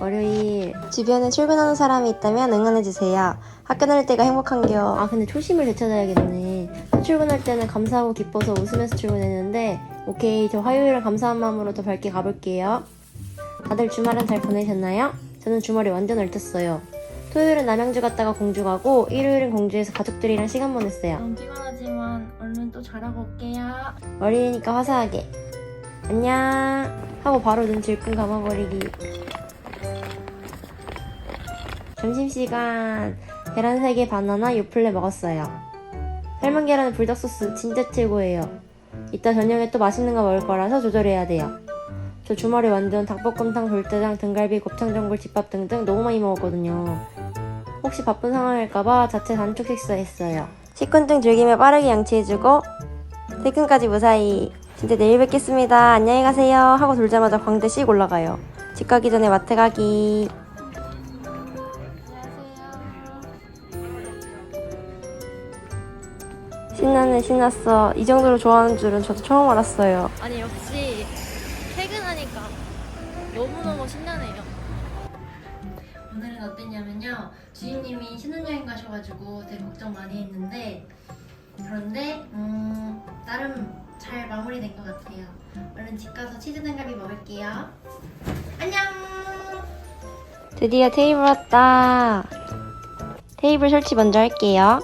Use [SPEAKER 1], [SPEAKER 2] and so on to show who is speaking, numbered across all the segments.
[SPEAKER 1] 월요일. 주변에 출근하는 사람이 있다면 응원해주세요. 학교 다닐 때가 행복한겨. 아, 근데 초심을 되찾아야겠네. 첫 출근할 때는 감사하고 기뻐서 웃으면서 출근했는데, 오케이, 저 화요일은 감사한 마음으로 더 밝게 가볼게요. 다들 주말은 잘 보내셨나요? 저는 주말이 완전 얼었어요. 토요일은 남양주 갔다가 공주 가고, 일요일은 공주에서 가족들이랑 시간 보냈어요.
[SPEAKER 2] 너무 피곤하지만 얼른 또 잘하고 올게요.
[SPEAKER 1] 월요일이니까 화사하게. 안녕! 하고 바로 눈 질끈 감아버리기. 점심시간 계란 3개 바나나 요플레 먹었어요. 삶은 계란에 불닭소스 진짜 최고예요. 이따 저녁에 또 맛있는 거 먹을 거라서 조절해야 돼요. 저 주말에 완전 닭볶음탕, 돌대장, 등갈비, 곱창전골, 집밥 등등 너무 많이 먹었거든요. 혹시 바쁜 상황일까봐 자체 단축 식사했어요. 식곤증 즐기며 빠르게 양치해주고 퇴근까지 무사히 진짜 내일 뵙겠습니다. 안녕히 가세요. 하고 돌자마자 광대 씩 올라가요. 집 가기 전에 마트 가기. 신나네 신났어. 이 정도로 좋아하는 줄은 저도 처음 알았어요.
[SPEAKER 2] 아니 역시 퇴근하니까 너무너무 신나네요. 오늘은 어땠냐면요. 주인님이 신혼여행 가셔가지고 되게 걱정 많이 했는데 그런데 음, 나름 잘 마무리된 것 같아요. 얼른 집 가서 치즈 등갈비 먹을게요. 안녕.
[SPEAKER 1] 드디어 테이블 왔다. 테이블 설치 먼저 할게요.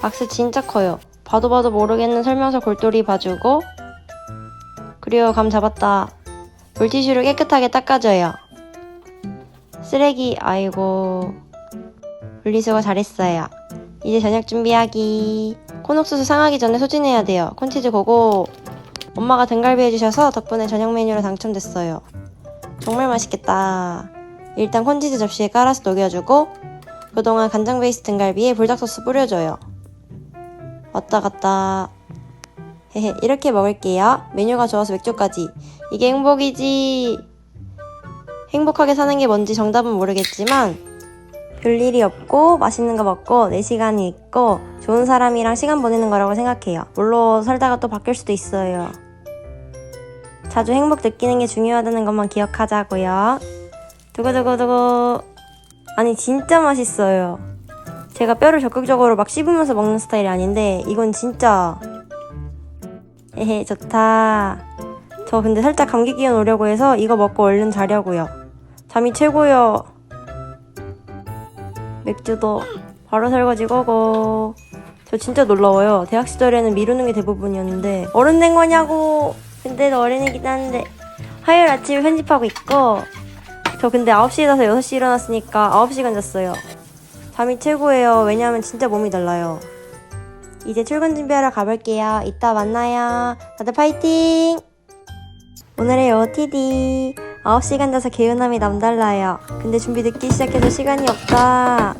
[SPEAKER 1] 박스 진짜 커요. 봐도 봐도 모르겠는 설명서 골똘히 봐주고 그리고 감 잡았다. 물티슈로 깨끗하게 닦아줘요. 쓰레기 아이고 분리수거 잘했어요. 이제 저녁 준비하기. 콘옥수수 상하기 전에 소진해야 돼요. 콘치즈 고고. 엄마가 등갈비 해주셔서 덕분에 저녁 메뉴로 당첨됐어요. 정말 맛있겠다. 일단 콘치즈 접시에 깔아서 녹여주고 그동안 간장 베이스 등갈비에 불닭소스 뿌려줘요. 왔다 갔다. 헤헤 이렇게 먹을게요. 메뉴가 좋아서 맥주까지. 이게 행복이지. 행복하게 사는 게 뭔지 정답은 모르겠지만 별일이 없고 맛있는 거 먹고 내 시간이 있고 좋은 사람이랑 시간 보내는 거라고 생각해요. 물론 살다가 또 바뀔 수도 있어요. 자주 행복 느끼는 게 중요하다는 것만 기억하자고요. 두구두구두구. 아니, 진짜 맛있어요. 제가 뼈를 적극적으로 막 씹으면서 먹는 스타일이 아닌데, 이건 진짜. 헤헤, 좋다. 저 근데 살짝 감기 기운 오려고 해서 이거 먹고 얼른 자려고요. 잠이 최고요. 맥주도 바로 설거지 고고. 저 진짜 놀라워요. 대학 시절에는 미루는 게 대부분이었는데, 어른 된 거냐고! 근데도 어린이긴 한데, 화요일 아침에 편집하고 있고, 저 근데 9시에 자서 6시 일어났으니까 9시간 잤어요. 잠이 최고예요. 왜냐면 진짜 몸이 달라요. 이제 출근 준비하러 가볼게요. 이따 만나요. 다들 파이팅! 오늘의 OOTD. 9시간 자서 개운함이 남달라요. 근데 준비 늦게 시작해서 시간이 없다.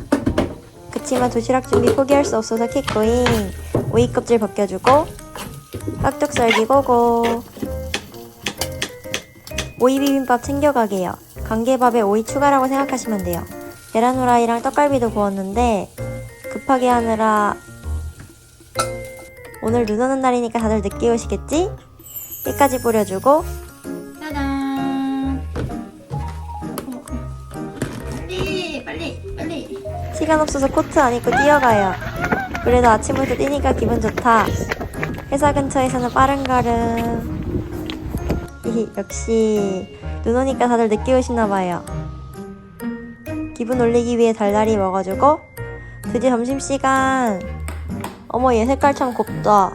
[SPEAKER 1] 그치만 도시락 준비 포기할 수 없어서 킥고잉. 오이 껍질 벗겨주고, 깍둑 썰기 고고. 오이 비빔밥 챙겨가게요. 관계밥에 오이 추가라고 생각하시면 돼요. 계란 후라이랑 떡갈비도 구웠는데 급하게 하느라 오늘 눈 오는 날이니까 다들 늦게 오시겠지? 깨까지 뿌려주고
[SPEAKER 2] 짜잔. 빨리 빨리 빨리.
[SPEAKER 1] 시간 없어서 코트 안 입고 뛰어가요. 그래도 아침부터 뛰니까 기분 좋다. 회사 근처에서는 빠른 걸음. 역시 눈 오니까 다들 늦게 오시나 봐요. 기분 올리기 위해 달달이 먹어주고 드디어 점심시간. 어머 얘 색깔 참 곱다.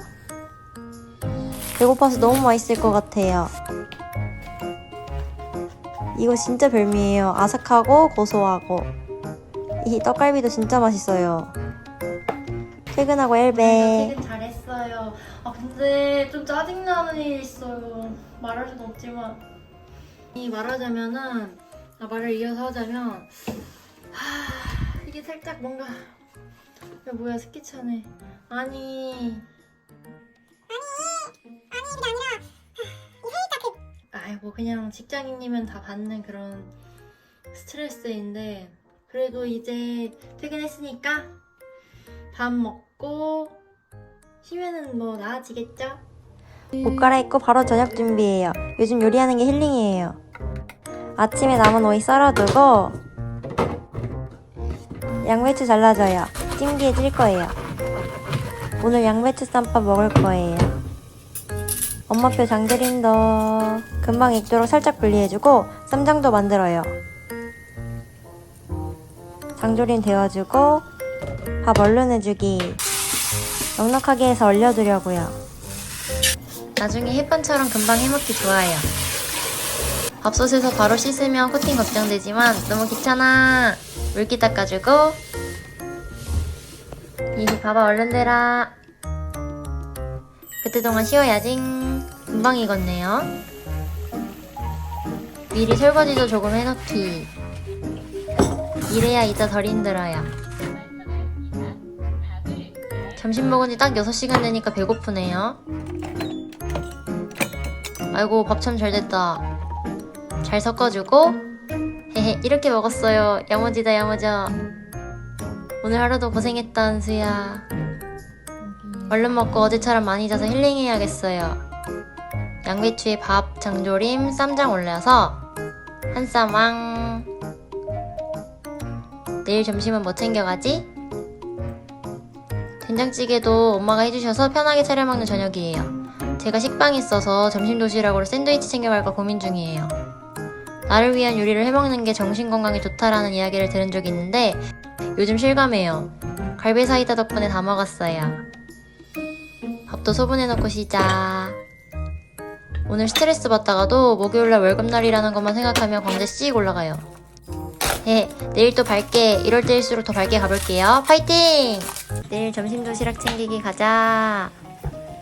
[SPEAKER 1] 배고파서 너무 맛있을 것 같아요. 이거 진짜 별미예요. 아삭하고 고소하고. 이 떡갈비도 진짜 맛있어요. 퇴근하고 엘베.
[SPEAKER 2] 퇴근 잘했어요. 아 근데 좀 짜증나는 일이 있어요. 말할 순 없지만 이 말하자면은 아, 말을 이어서 하자면 하 이게 살짝 뭔가 야 뭐야 스키차네 아니 아이 뭐 그냥 직장인이면 다 받는 그런 스트레스인데 그래도 이제 퇴근했으니까 밥 먹고 쉬면은 뭐 나아지겠죠?
[SPEAKER 1] 옷 갈아입고 바로 저녁 준비해요. 요즘 요리하는 게 힐링이에요. 아침에 남은 오이 썰어두고 양배추 잘라줘요. 찜기에 찔 거예요. 오늘 양배추 쌈밥 먹을 거예요. 엄마표 장조림도 금방 익도록 살짝 분리해주고 쌈장도 만들어요. 장조림 데워주고 밥 얼른 해주기 넉넉하게 해서 얼려두려고요. 나중에 햇반처럼 금방 해먹기 좋아요. 밥솥에서 바로 씻으면 코팅 걱정되지만 너무 귀찮아. 물기 닦아주고 이 봐봐 얼른 대라. 그때 동안 쉬어야지. 금방 익었네요. 미리 설거지도 조금 해놓기. 이래야 이따 덜 힘들어요. 점심 먹은 지 딱 6시간 되니까 배고프네요. 아이고, 밥 참 잘 됐다. 잘 섞어주고, 헤헤, 이렇게 먹었어요. 야무지다, 야무져. 오늘 하루도 고생했다, 은수야. 얼른 먹고 어제처럼 많이 자서 힐링해야겠어요. 양배추에 밥, 장조림, 쌈장 올려서 한 쌈왕. 내일 점심은 뭐 챙겨가지? 된장찌개도 엄마가 해주셔서 편하게 차려 먹는 저녁이에요. 제가 식빵이 있어서 점심 도시락으로 샌드위치 챙겨갈까 고민 중이에요. 나를 위한 요리를 해먹는 게 정신 건강에 좋다라는 이야기를 들은 적이 있는데 요즘 실감해요. 갈비 사이다 덕분에 다 먹었어요. 밥도 소분해놓고 쉬자. 오늘 스트레스 받다가도 목요일날 월급날이라는 것만 생각하면 광대 씩 올라가요. 네, 내일 또 밝게, 이럴 때일수록 더 밝게 가볼게요. 파이팅! 내일 점심 도시락 챙기기 가자.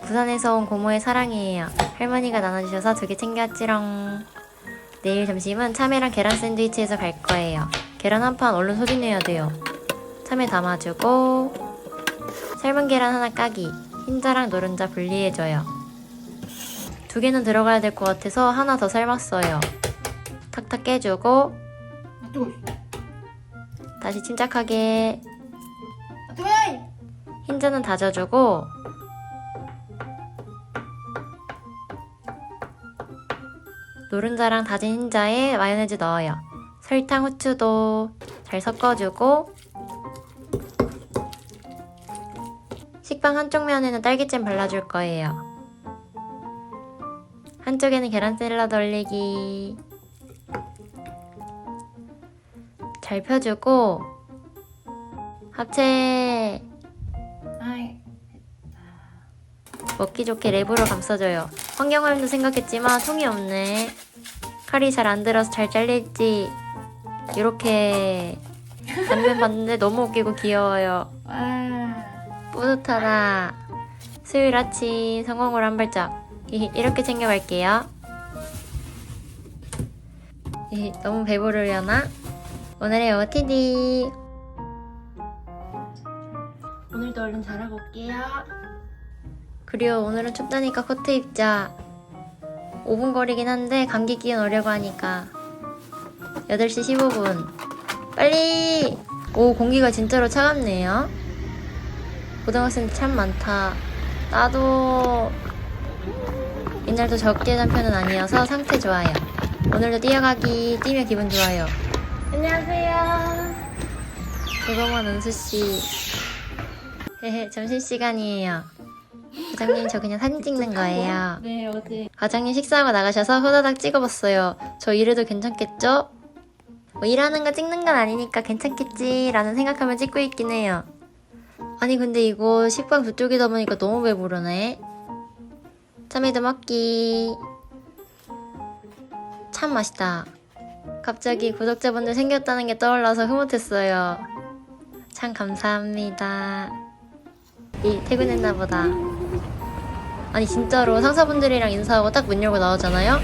[SPEAKER 1] 부산에서 온 고모의 사랑이에요. 할머니가 나눠주셔서 두 개 챙겨왔지롱. 내일 점심은 참외랑 계란 샌드위치에서 갈 거예요. 계란 한 판 얼른 소진해야 돼요. 참외 담아주고, 삶은 계란 하나 까기, 흰자랑 노른자 분리해줘요. 두 개는 들어가야 될 것 같아서 하나 더 삶았어요. 탁탁 깨주고,
[SPEAKER 2] 아.
[SPEAKER 1] 다시 침착하게
[SPEAKER 2] 아.
[SPEAKER 1] 흰자는 다져주고 노른자랑 다진 흰자에 마요네즈 넣어요. 설탕, 후추도 잘 섞어주고 식빵 한쪽 면에는 딸기잼 발라줄 거예요. 한쪽에는 계란 샐러드 올리기 잘 펴주고 합체
[SPEAKER 2] 아이.
[SPEAKER 1] 먹기 좋게 랩으로 감싸줘요. 환경오염도 생각했지만 통이 없네. 칼이 잘 안 들어서 잘 잘릴지. 이렇게 단면 봤는데 너무 웃기고 귀여워요.
[SPEAKER 2] 와.
[SPEAKER 1] 뿌듯하다. 수요일 아침 성공으로 한 발짝. 이렇게 챙겨갈게요. 너무 배부르려나? 오늘의 OTD. 오늘도 얼른 자라고 올게요. 그리고 오늘은 춥다니까 코트 입자. 5분 거리긴 한데 감기 기운 오려고 하니까. 8시 15분. 빨리! 오, 공기가 진짜로 차갑네요. 고등학생들 참 많다. 나도 이날도 적게 잔 편은 아니어서 상태 좋아요. 오늘도 뛰어가기 뛰면 기분 좋아요. 안녕하세요. 조동원 은수씨. 헤헤, 점심시간이에요. 과장님, 저 그냥 사진 찍는 거예요.
[SPEAKER 2] 네 어제.
[SPEAKER 1] 과장님 식사하고 나가셔서 후다닥 찍어봤어요. 저 이래도 괜찮겠죠? 뭐 일하는 거 찍는 건 아니니까 괜찮겠지라는 생각하면 찍고 있긴 해요. 아니 근데 이거 식빵 두 쪽이다 보니까 너무 배부르네. 참외도 먹기. 참 맛있다. 갑자기 구독자분들 생겼다는 게 떠올라서 흐뭇했어요. 참 감사합니다. 이 퇴근했나 보다. 아니 진짜로 상사분들이랑 인사하고 딱 문 열고 나오잖아요?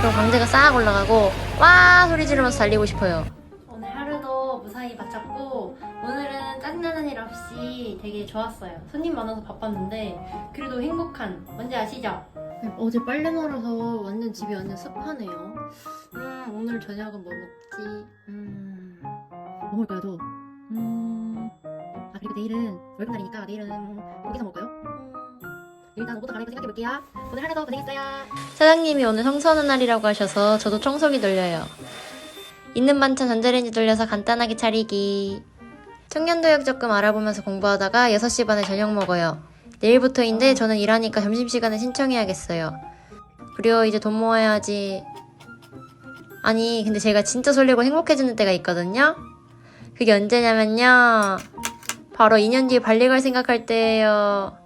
[SPEAKER 1] 그럼 광대가 싹 올라가고 와 소리 지르면서 달리고 싶어요.
[SPEAKER 2] 오늘 하루도 무사히 마쳤고 오늘은 짜증나는 일 없이 되게 좋았어요. 손님 많아서 바빴는데 그래도 행복한 뭔지 아시죠? 어제 빨래 널어서 완전 집이 완전 습하네요. 음 오늘 저녁은 뭐 먹지? 음 뭐 먹을까요 저? 음아 그리고 내일은 월급날이니까 내일은 고기사 먹을까요? 음 일단 옷부터 갈아입고 생각해볼게요. 오늘 하루도 고생했어요. 사장님이 오늘 청소하는 날이라고 하셔서 저도 청소기 돌려요. 있는 반찬 전자레인지 돌려서 간단하게 차리기. 청년도역 조금 알아보면서 공부하다가 6시 반에 저녁 먹어요. 내일부터인데 저는 일하니까 점심시간에 신청해야겠어요. 그리고 이제 돈 모아야지. 아니, 근데 제가 진짜 설레고 행복해지는 때가 있거든요? 그게 언제냐면요. 바로 2년 뒤에 발리 갈 생각할 때예요.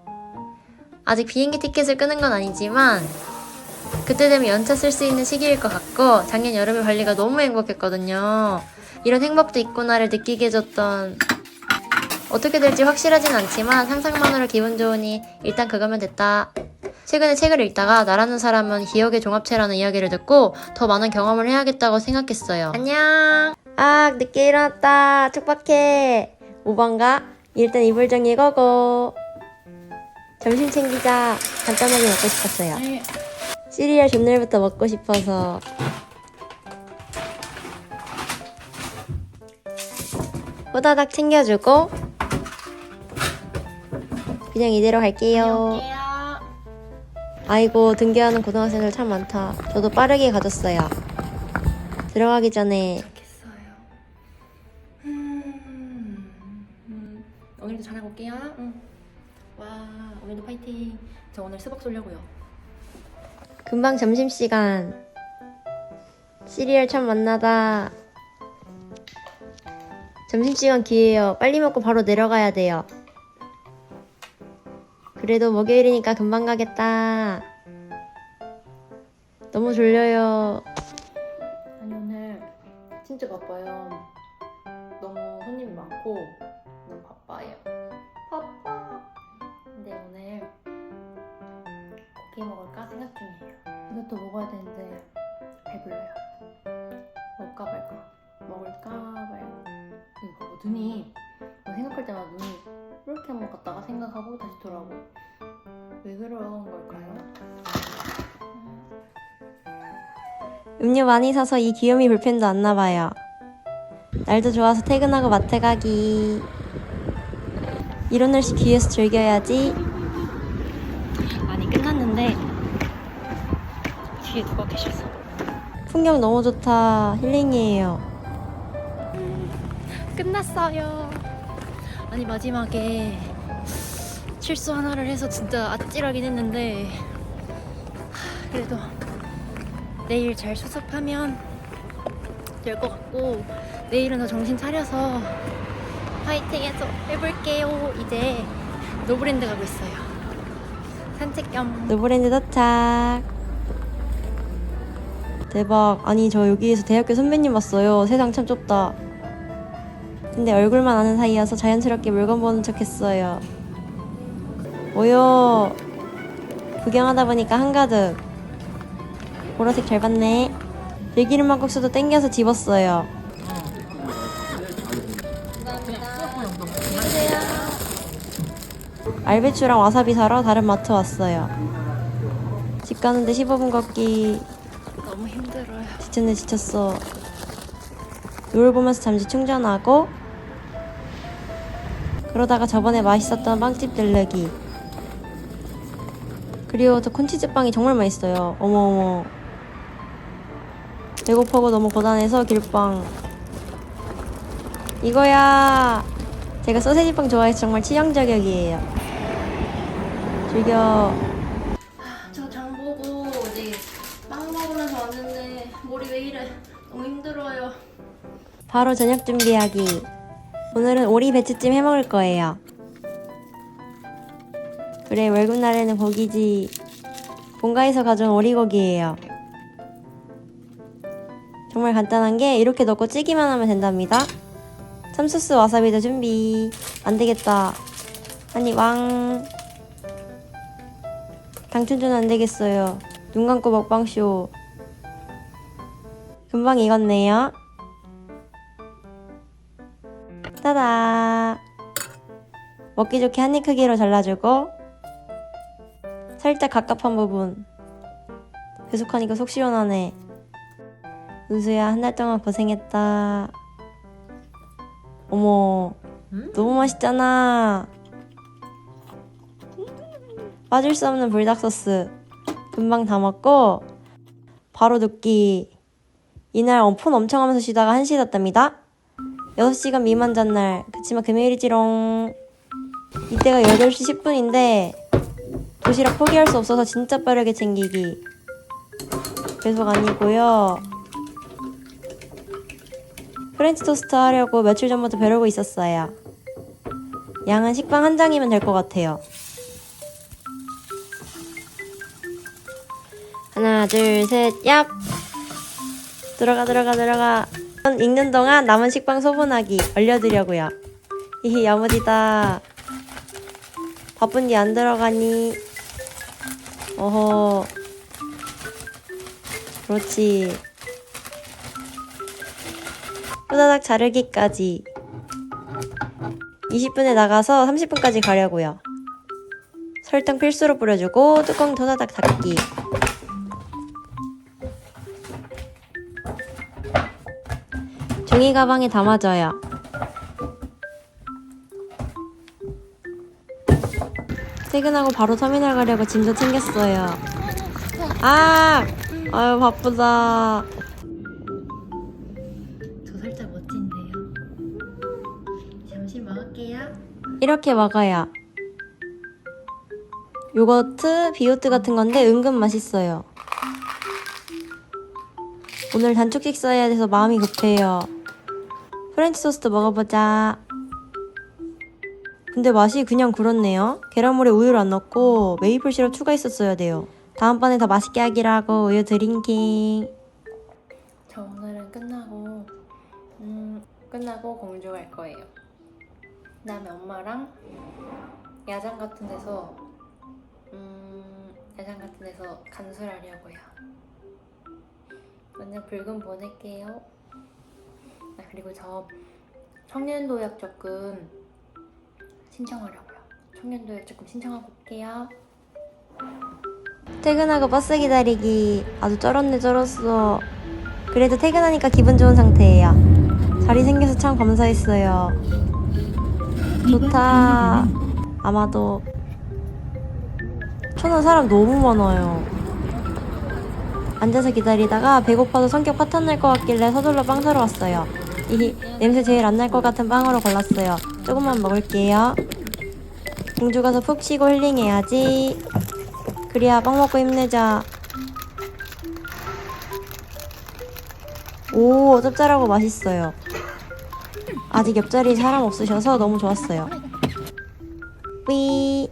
[SPEAKER 2] 아직 비행기 티켓을 끄는 건 아니지만 그때 되면 연차 쓸 수 있는 시기일 것 같고 작년 여름에 발리가 너무 행복했거든요. 이런 행복도 있구나를 느끼게 해줬던 어떻게 될지 확실하진 않지만 상상만으로 기분 좋으니 일단 그거면 됐다. 최근에 책을 읽다가 나라는 사람은 기억의 종합체라는 이야기를 듣고 더 많은 경험을 해야겠다고 생각했어요. 안녕. 아 늦게 일어났다. 촉박해. 5번가? 일단 이불 정리 거고. 점심 챙기자. 간단하게 먹고 싶었어요. 시리얼 전날부터 먹고 싶어서. 호다닥 챙겨주고. 그냥 이대로 갈게요. 아이고, 등교하는 고등학생들 참 많다. 저도 빠르게 가졌어요. 들어가기 전에.
[SPEAKER 3] 좋겠어요. 음, 음, 오늘도 잘하고 올게요. 응. 와, 오늘도 파이팅. 저 오늘 수박 쏠려고요.
[SPEAKER 1] 금방 점심시간. 시리얼 참 만나다. 점심시간 기회예요. 빨리 먹고 바로 내려가야 돼요. 그래도 목요일이니까 금방 가겠다. 너무 졸려요.
[SPEAKER 3] 아니 오늘 진짜 바빠요. 너무 손님이 많고 너무 바빠요. 이것도 먹어야 되는데 배불러요. 먹을까 말까. 먹을까 말까. 이거 뭐 눈이 뭐 생각할 때마다 눈이 이렇게 한번 갔다가 생각하고 다시 돌아오고 왜 그런 걸까요?
[SPEAKER 1] 음료 많이 사서 이 귀요미 불펜도 안 나봐요. 날도 좋아서 퇴근하고 마트 가기. 이런 날씨 귀에서 즐겨야지.
[SPEAKER 2] 많이 끝났는데 뒤에 누가 계셔서
[SPEAKER 1] 풍경 너무 좋다. 힐링이에요.
[SPEAKER 2] 끝났어요. 아니 마지막에 실수 하나를 해서 진짜 아찔하긴 했는데 하, 그래도 내일 잘 수습하면 될 것 같고 내일은 더 정신 차려서 파이팅해서 해볼게요. 이제 노브랜드 가고 있어요. 산책 겸
[SPEAKER 1] 노브랜드 도착. 대박. 아니, 저 여기에서 대학교 선배님 봤어요. 세상 참 좁다. 근데 얼굴만 아는 사이여서 자연스럽게 물건 보는 척 했어요. 뭐요? 구경하다 보니까 한가득. 보라색 잘 봤네. 들기름 막국수도 땡겨서 집었어요. 알배추랑 와사비 사러 다른 마트 왔어요. 집 가는데 15분 걷기. 지쳤네 지쳤어. 노을 보면서 잠시 충전하고 그러다가 저번에 맛있었던 빵집 들르기 그리고 저 콘치즈 빵이 정말 맛있어요. 어머 어머. 배고파고 너무 고단해서 길빵 이거야. 제가 소세지 빵 좋아해서 정말 취향 저격이에요. 즐겨. 바로 저녁 준비하기. 오늘은 오리 배추찜 해 먹을 거예요. 그래, 월급 날에는 복이지. 본가에서 가져온 오리고기예요. 정말 간단한 게 이렇게 넣고 찌기만 하면 된답니다. 참소스 와사비도 준비. 안 되겠다. 아니, 왕. 당춘전 안 되겠어요. 눈 감고 먹방쇼. 금방 익었네요. 따다. 먹기 좋게 한 입 크기로 잘라주고 살짝 갑갑한 부분 계속하니까 속 시원하네. 은수야 한 달 동안 고생했다. 어머 너무 맛있잖아. 빠질 수 없는 불닭 소스. 금방 다 먹고 바로 눕기. 이날 어, 폰 엄청 하면서 쉬다가 1시 잤답니다. 6시간 미만 잔 날. 그치만 금요일이지롱. 이때가 8시 10분인데 도시락 포기할 수 없어서 진짜 빠르게 챙기기. 계속 아니고요. 프렌치 토스트 하려고 며칠 전부터 벼르고 있었어요. 양은 식빵 한 장이면 될 것 같아요. 하나, 둘, 셋, 얍! 들어가, 들어가, 들어가. 읽는 동안 남은 식빵 소분하기 얼려드려고요. 히히, 야무지다. 바쁜디 안 들어가니? 어허. 그렇지. 후다닥 자르기까지. 20분에 나가서 30분까지 가려고요. 설탕 필수로 뿌려주고 뚜껑 도다닥 닫기. 종이 가방에 담아줘요. 퇴근하고 바로 터미널 가려고 짐도 챙겼어요. 아! 아유, 바쁘다.
[SPEAKER 2] 저 살짝 멋진데요. 잠시 먹을게요.
[SPEAKER 1] 이렇게 먹어요. 요거트, 비오트 같은 건데 은근 맛있어요. 오늘 단축 식사해야 돼서 마음이 급해요. 프렌치 토스트 먹어보자. 근데 맛이 그냥 그렇네요. 계란물에 우유를 안 넣고 메이플 시럽 추가했었어야 돼요. 다음번에 더 맛있게 하기라고 우유 드링킹.
[SPEAKER 3] 저 오늘은 끝나고 음 끝나고 공주 갈 거예요. 그다음에 엄마랑 야장 같은 데서 음 야장 같은 데서 간술하려고요. 먼저 붉은 보낼게요. 아, 그리고 저 청년도약 적금 신청하려고요. 청년도약 적금 신청하고 올게요.
[SPEAKER 1] 퇴근하고 버스 기다리기 아주 쩔었네 쩔었어. 그래도 퇴근하니까 기분 좋은 상태예요. 자리 생겨서 참 감사했어요. 좋다. 아마도 천원 사람 너무 많아요. 앉아서 기다리다가 배고파서 성격 파탄 날 것 같길래 서둘러 빵 사러 왔어요 이 냄새 제일 안 날 것 같은 빵으로 골랐어요 조금만 먹을게요 공주 가서 푹 쉬고 힐링해야지 그래야 빵 먹고 힘내자. 오, 짭짤하고 맛있어요. 아직 옆자리에 사람 없으셔서 너무 좋았어요. 삐.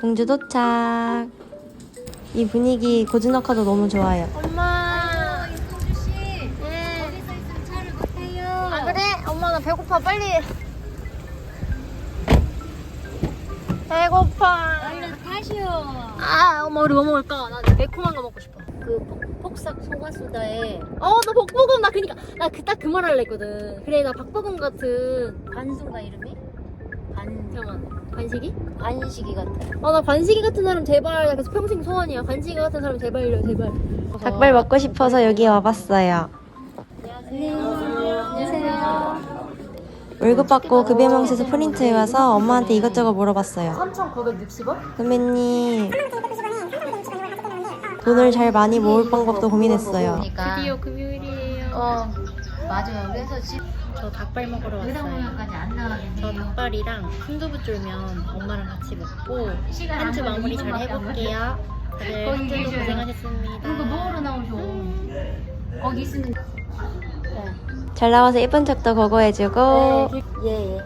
[SPEAKER 1] 공주 도착. 이 분위기 고즈넉하도 너무 좋아요.
[SPEAKER 2] 엄마. 배고파 빨리. 배고파. 얼른 가시오. 아 엄마 우리 뭐 먹을까? 나 매콤한 거 먹고 싶어. 그 폭- 폭삭 소가수다에 어나 박보검 나 그니까 나 그 딱 그 말 할라 했거든 그래 나 박보검 같은 반수가 이름이? 반 잠깐만 반식이? 반식이 같은 아나 반식이 같은 사람 제발 나 그래서 평생 소원이야 반식이 같은 사람 제발요 제발
[SPEAKER 1] 닭발 먹고 싶어서 여기 와봤어요.
[SPEAKER 2] 안녕하세요
[SPEAKER 1] 월급 받고 급여명세서 프린트해 와서 엄마한테 이것저것 물어봤어요.
[SPEAKER 2] 3,960원?
[SPEAKER 1] 선배님, 돈을 잘 많이 모을 방법도 고민했어요.
[SPEAKER 2] 드디어 금요일이에요
[SPEAKER 4] 어 맞아요. 그래서
[SPEAKER 2] 저 닭발 먹으러 왔어요 안저
[SPEAKER 4] 나가겠네요.
[SPEAKER 2] 닭발이랑 순두부 쫄면 엄마랑 같이 먹고 한주 마무리 잘 해볼게요 다들
[SPEAKER 4] 거기
[SPEAKER 2] 한 주도
[SPEAKER 4] 계셔요.
[SPEAKER 2] 고생하셨습니다
[SPEAKER 4] 그거 먹으러 나오셔. 거기 있으면
[SPEAKER 1] 잘 나와서 예쁜 척도 고고해주고.
[SPEAKER 2] 예 예.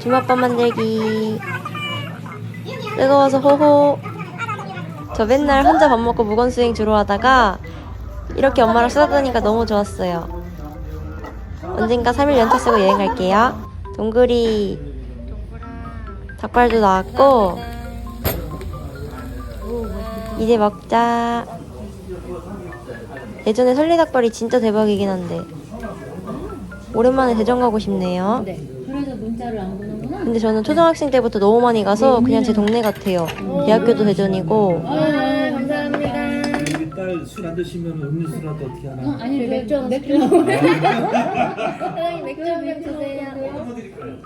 [SPEAKER 1] 주먹밥 만들기. 뜨거워서 호호. 저 맨날 혼자 밥 먹고 무건 수행 주로 하다가 이렇게 엄마랑 쓰다 보니까 너무 좋았어요. 언젠가 3일 연차 쓰고 여행 갈게요. 동그리 닭발도 나왔고. 이제 먹자. 예전에 설리닭발이 진짜 대박이긴 한데 오랜만에 대전 가고 싶네요
[SPEAKER 4] 네. 그래서 문자를 안 보는구나.
[SPEAKER 1] 근데 저는 초등학생 때부터 너무 많이 가서 그냥 제 동네 같아요. 대학교도 대전이고
[SPEAKER 2] 아 감사합니다
[SPEAKER 5] 우리 딸 술 안 드시면 음료수라도 어떻게 하나?
[SPEAKER 4] 아니
[SPEAKER 2] 맥주 하나
[SPEAKER 4] 맥주
[SPEAKER 2] 사장님 맥주 한 병 주세요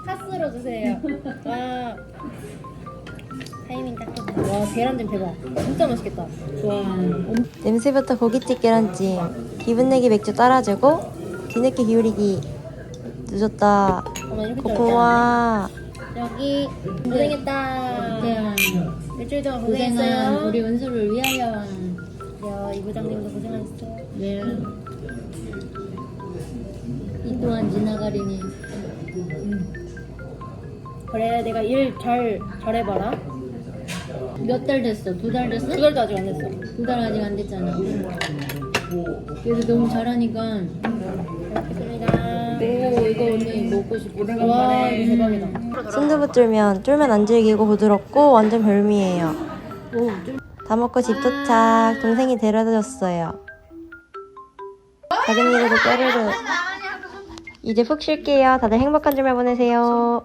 [SPEAKER 2] 카스로 주세요 와
[SPEAKER 3] 타이밍 딱 좋다. 와 계란찜 대박. 진짜 맛있겠다. 와.
[SPEAKER 1] 냄새부터 고깃집 계란찜. 기분 내기 맥주 따라주고 뒤늦게 기울이기. 늦었다.
[SPEAKER 3] 또
[SPEAKER 1] 고마워.
[SPEAKER 3] 여기 고생했다.
[SPEAKER 4] 고생
[SPEAKER 3] 일주일 동안 고생했어요.
[SPEAKER 4] 우리 은수를 위하여
[SPEAKER 3] 야, 이 부장님도 고생하셨어요.
[SPEAKER 4] 네. 이 또한 지나가리니
[SPEAKER 3] 그래, 내가 일 잘 잘해봐라.
[SPEAKER 4] 몇 달 됐어? 두 달 됐어?
[SPEAKER 3] 두 달도 아직 안 됐어.
[SPEAKER 4] 두 달 아직 안 됐잖아. 그래도 너무 잘하니까
[SPEAKER 3] 알겠습니다.
[SPEAKER 4] 오 이거 먹고 싶어.
[SPEAKER 3] 와, 대박이다.
[SPEAKER 1] 순두부 쫄면. 쫄면 안 질기고 부드럽고 완전 별미예요. 다 먹고 집 도착. 동생이 데려다 줬어요. 작은 일에도 깨르르. 이제 푹 쉴게요. 다들 행복한 주말 보내세요.